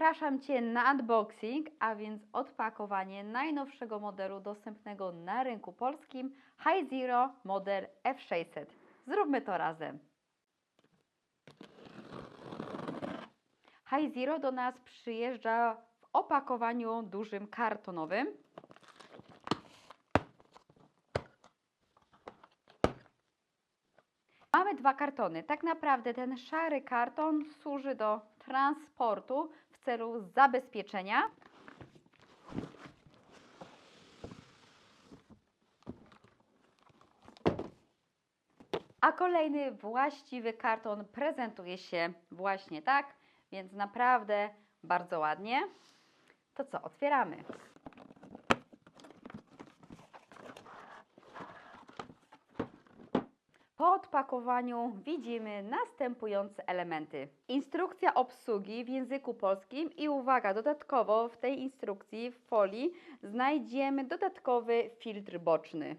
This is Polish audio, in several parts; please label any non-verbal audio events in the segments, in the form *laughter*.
Zapraszam Cię na unboxing, a więc odpakowanie najnowszego modelu dostępnego na rynku polskim High Zero model F600. Zróbmy to razem. High Zero do nas przyjeżdża w opakowaniu dużym kartonowym. Mamy dwa kartony. Tak naprawdę ten szary karton służy do transportu celu zabezpieczenia. A kolejny właściwy karton prezentuje się właśnie tak, więc naprawdę bardzo ładnie. To co, otwieramy. Po odpakowaniu widzimy następujące elementy. Instrukcja obsługi w języku polskim i uwaga, dodatkowo w tej instrukcji w folii znajdziemy dodatkowy filtr boczny.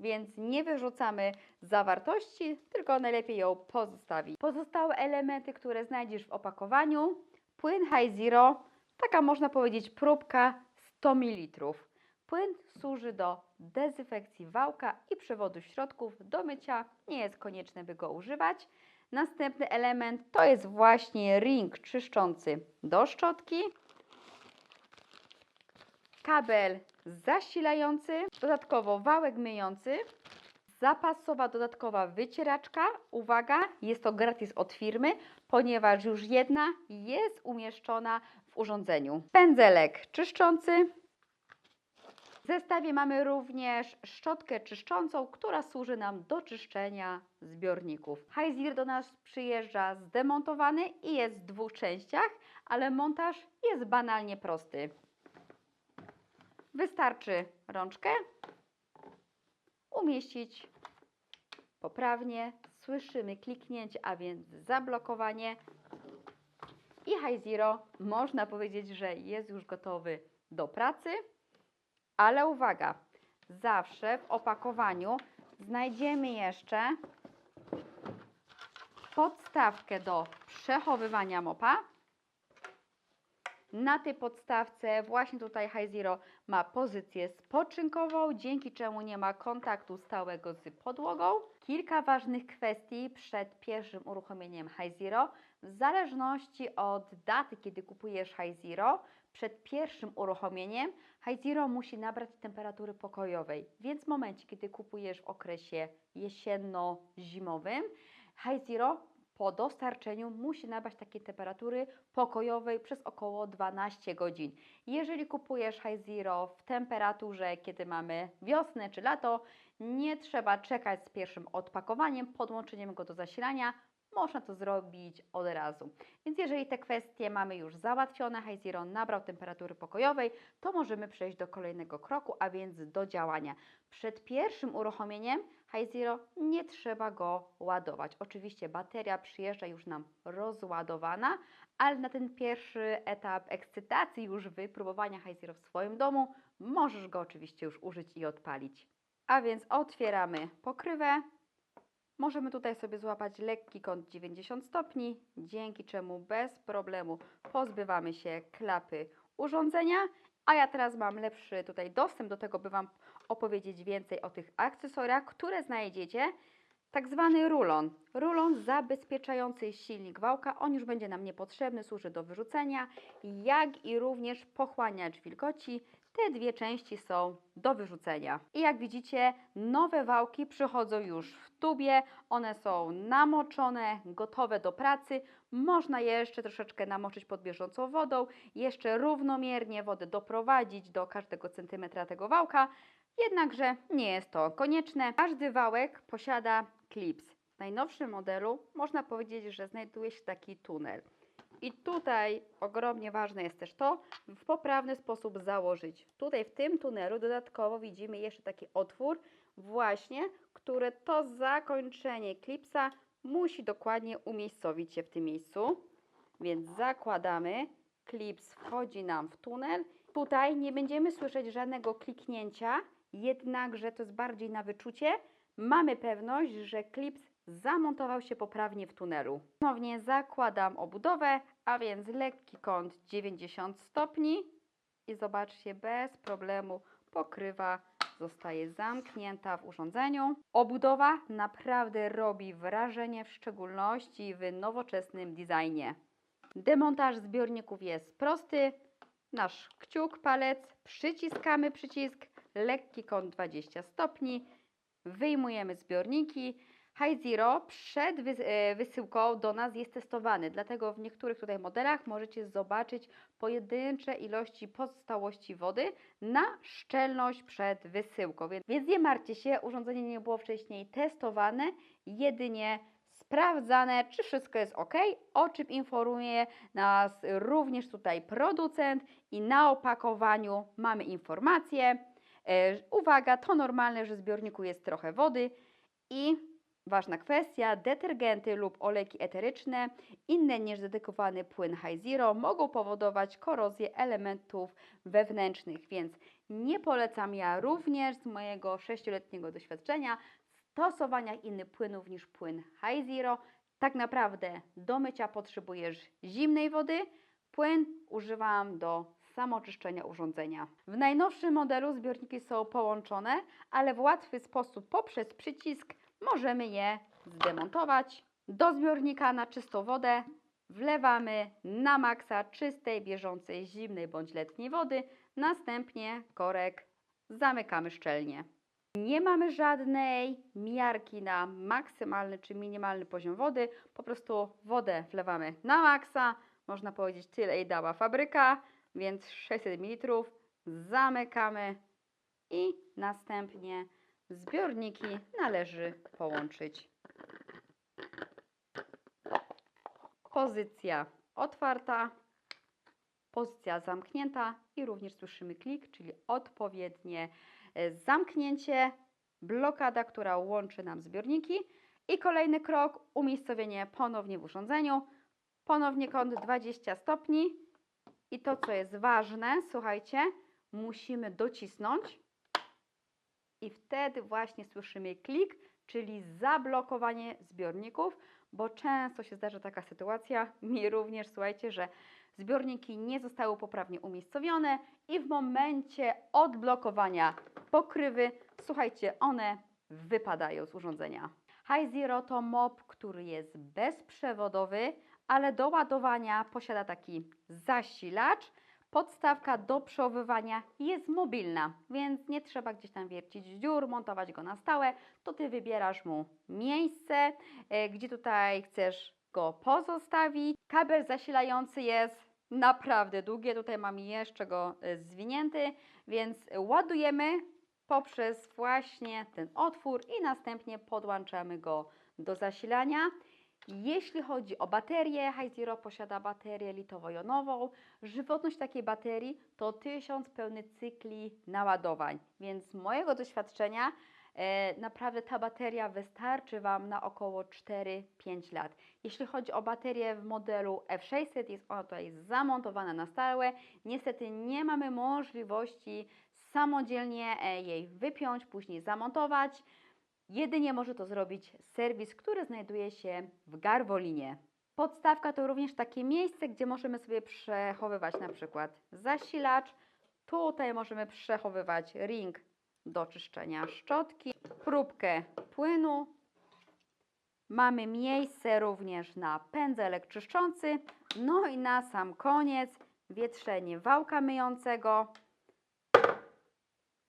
Więc nie wyrzucamy zawartości, tylko najlepiej ją pozostawić. Pozostałe elementy, które znajdziesz w opakowaniu, płyn High Zero, taka można powiedzieć próbka 100 ml. Płyn służy do dezynfekcji wałka i przewodu środków do mycia. Nie jest konieczne, by go używać. Następny element to jest właśnie ring czyszczący do szczotki. Kabel zasilający, dodatkowo wałek myjący, zapasowa dodatkowa wycieraczka. Uwaga, jest to gratis od firmy, ponieważ już jedna jest umieszczona w urządzeniu. Pędzelek czyszczący, zestawie mamy również szczotkę czyszczącą, która służy nam do czyszczenia zbiorników. Heizir do nas przyjeżdża zdemontowany i jest w dwóch częściach, ale montaż jest banalnie prosty. Wystarczy rączkę umieścić poprawnie. Słyszymy kliknięcie, a więc zablokowanie. I High Zero można powiedzieć, że jest już gotowy do pracy. Ale uwaga, zawsze w opakowaniu znajdziemy jeszcze podstawkę do przechowywania mopa. Na tej podstawce właśnie tutaj High Zero ma pozycję spoczynkową, dzięki czemu nie ma kontaktu stałego z podłogą. Kilka ważnych kwestii przed pierwszym uruchomieniem High Zero. W zależności od daty, kiedy kupujesz High Zero, przed pierwszym uruchomieniem High musi nabrać temperatury pokojowej, więc w momencie, kiedy kupujesz w okresie jesienno-zimowym, High po dostarczeniu musi nabrać takiej temperatury pokojowej przez około 12 godzin. Jeżeli kupujesz High Zero w temperaturze, kiedy mamy wiosnę czy lato, nie trzeba czekać z pierwszym odpakowaniem, podłączeniem go do zasilania, można to zrobić od razu. Więc jeżeli te kwestie mamy już załatwione, High Zero nabrał temperatury pokojowej, to możemy przejść do kolejnego kroku, a więc do działania. Przed pierwszym uruchomieniem High Zero nie trzeba go ładować. Oczywiście bateria przyjeżdża już nam rozładowana, ale na ten pierwszy etap ekscytacji, już wypróbowania High Zero w swoim domu, możesz go oczywiście już użyć i odpalić. A więc otwieramy pokrywę. Możemy tutaj sobie złapać lekki kąt 90 stopni, dzięki czemu bez problemu pozbywamy się klapy urządzenia. A ja teraz mam lepszy tutaj dostęp do tego, by Wam opowiedzieć więcej o tych akcesoriach, które znajdziecie. Tak zwany rulon. Rulon zabezpieczający silnik wałka. On już będzie nam niepotrzebny, służy do wyrzucenia, jak i również pochłaniacz wilgoci. Te dwie części są do wyrzucenia. I jak widzicie, nowe wałki przychodzą już w tubie. One są namoczone, gotowe do pracy. Można je jeszcze troszeczkę namoczyć pod bieżącą wodą, jeszcze równomiernie wodę doprowadzić do każdego centymetra tego wałka. Jednakże nie jest to konieczne. Każdy wałek posiada klips. W najnowszym modelu można powiedzieć, że znajduje się taki tunel. I tutaj ogromnie ważne jest też to, w poprawny sposób założyć. Tutaj w tym tunelu dodatkowo widzimy jeszcze taki otwór właśnie, które to zakończenie klipsa musi dokładnie umiejscowić się w tym miejscu. Więc zakładamy, klips wchodzi nam w tunel. Tutaj nie będziemy słyszeć żadnego kliknięcia, jednakże to jest bardziej na wyczucie. Mamy pewność, że klips zamontował się poprawnie w tunelu. Ponownie zakładam obudowę, a więc lekki kąt 90 stopni i zobaczcie, bez problemu pokrywa zostaje zamknięta w urządzeniu. Obudowa naprawdę robi wrażenie, w szczególności w nowoczesnym designie. Demontaż zbiorników jest prosty. Nasz kciuk, palec, przyciskamy przycisk, lekki kąt 20 stopni, wyjmujemy zbiorniki. High Zero przed e, wysyłką do nas jest testowany, dlatego w niektórych tutaj modelach możecie zobaczyć pojedyncze ilości pozostałości wody na szczelność przed wysyłką. Więc, więc nie martwcie się, urządzenie nie było wcześniej testowane, jedynie sprawdzane, czy wszystko jest ok, o czym informuje nas również tutaj producent i na opakowaniu mamy informację. E, uwaga, to normalne, że w zbiorniku jest trochę wody i ważna kwestia, detergenty lub olejki eteryczne, inne niż dedykowany płyn High Zero mogą powodować korozję elementów wewnętrznych, więc nie polecam ja również z mojego 6-letniego doświadczenia stosowania innych płynów niż płyn High Zero. Tak naprawdę do mycia potrzebujesz zimnej wody, płyn używam do samoczyszczenia urządzenia. W najnowszym modelu zbiorniki są połączone, ale w łatwy sposób poprzez przycisk możemy je zdemontować. Do zbiornika na czystą wodę wlewamy na maksa czystej, bieżącej, zimnej bądź letniej wody. Następnie korek zamykamy szczelnie. Nie mamy żadnej miarki na maksymalny czy minimalny poziom wody. Po prostu wodę wlewamy na maksa. Można powiedzieć, tyle jej dała fabryka, więc 600 ml. Zamykamy i następnie zbiorniki należy połączyć. Pozycja otwarta, pozycja zamknięta i również słyszymy klik, czyli odpowiednie e, zamknięcie, blokada, która łączy nam zbiorniki. I kolejny krok, umiejscowienie ponownie w urządzeniu. Ponownie kąt 20 stopni. I to, co jest ważne, słuchajcie, musimy docisnąć i wtedy właśnie słyszymy klik, czyli zablokowanie zbiorników, bo często się zdarza taka sytuacja, *laughs* mi również, słuchajcie, że zbiorniki nie zostały poprawnie umiejscowione i w momencie odblokowania pokrywy, słuchajcie, one wypadają z urządzenia. High Zero to mop, który jest bezprzewodowy, ale do ładowania posiada taki zasilacz. Podstawka do przechowywania jest mobilna, więc nie trzeba gdzieś tam wiercić dziur, montować go na stałe. To Ty wybierasz mu miejsce, e, gdzie tutaj chcesz go pozostawić. Kabel zasilający jest naprawdę długi, tutaj mam jeszcze go e, zwinięty, więc ładujemy poprzez właśnie ten otwór i następnie podłączamy go do zasilania. Jeśli chodzi o baterię, High Zero posiada baterię litowo-jonową. Żywotność takiej baterii to 1000 pełnych cykli naładowań, więc z mojego doświadczenia e, naprawdę ta bateria wystarczy Wam na około 4-5 lat. Jeśli chodzi o baterię w modelu F600, jest ona tutaj zamontowana na stałe. Niestety nie mamy możliwości samodzielnie e, jej wypiąć, później zamontować. Jedynie może to zrobić serwis, który znajduje się w Garwolinie. Podstawka to również takie miejsce, gdzie możemy sobie przechowywać na przykład zasilacz. Tutaj możemy przechowywać ring do czyszczenia szczotki, próbkę płynu. Mamy miejsce również na pędzelek czyszczący. No i na sam koniec wietrzenie wałka myjącego.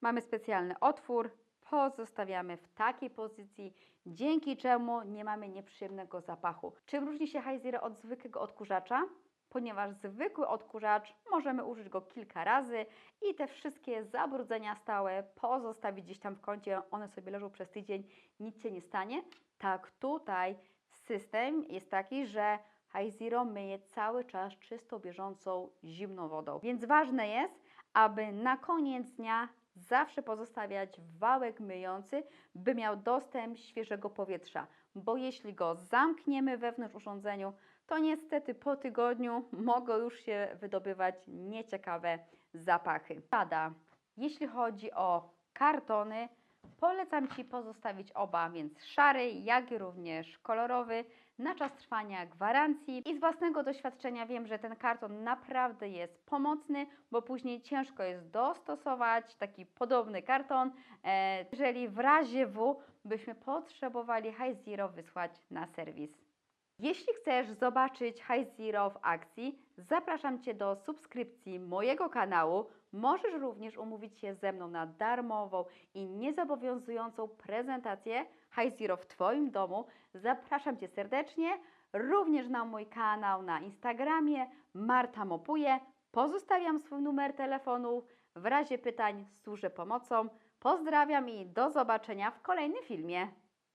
Mamy specjalny otwór, pozostawiamy w takiej pozycji, dzięki czemu nie mamy nieprzyjemnego zapachu. Czym różni się High od zwykłego odkurzacza? Ponieważ zwykły odkurzacz możemy użyć go kilka razy i te wszystkie zabrudzenia stałe pozostawić gdzieś tam w kącie, one sobie leżą przez tydzień, nic się nie stanie. Tak tutaj system jest taki, że High Zero myje cały czas czystą, bieżącą, zimną wodą. Więc ważne jest, aby na koniec dnia zawsze pozostawiać wałek myjący, by miał dostęp świeżego powietrza, bo jeśli go zamkniemy wewnątrz urządzeniu, to niestety po tygodniu mogą już się wydobywać nieciekawe zapachy. Pada, jeśli chodzi o kartony, Polecam Ci pozostawić oba, więc szary, jak i również kolorowy, na czas trwania gwarancji. I z własnego doświadczenia wiem, że ten karton naprawdę jest pomocny, bo później ciężko jest dostosować taki podobny karton, e, jeżeli w razie W byśmy potrzebowali High Zero wysłać na serwis. Jeśli chcesz zobaczyć High Zero w akcji, zapraszam Cię do subskrypcji mojego kanału. Możesz również umówić się ze mną na darmową i niezobowiązującą prezentację High Zero w Twoim domu. Zapraszam Cię serdecznie, również na mój kanał na Instagramie Marta Mopuje. Pozostawiam swój numer telefonu. W razie pytań służę pomocą. Pozdrawiam i do zobaczenia w kolejnym filmie.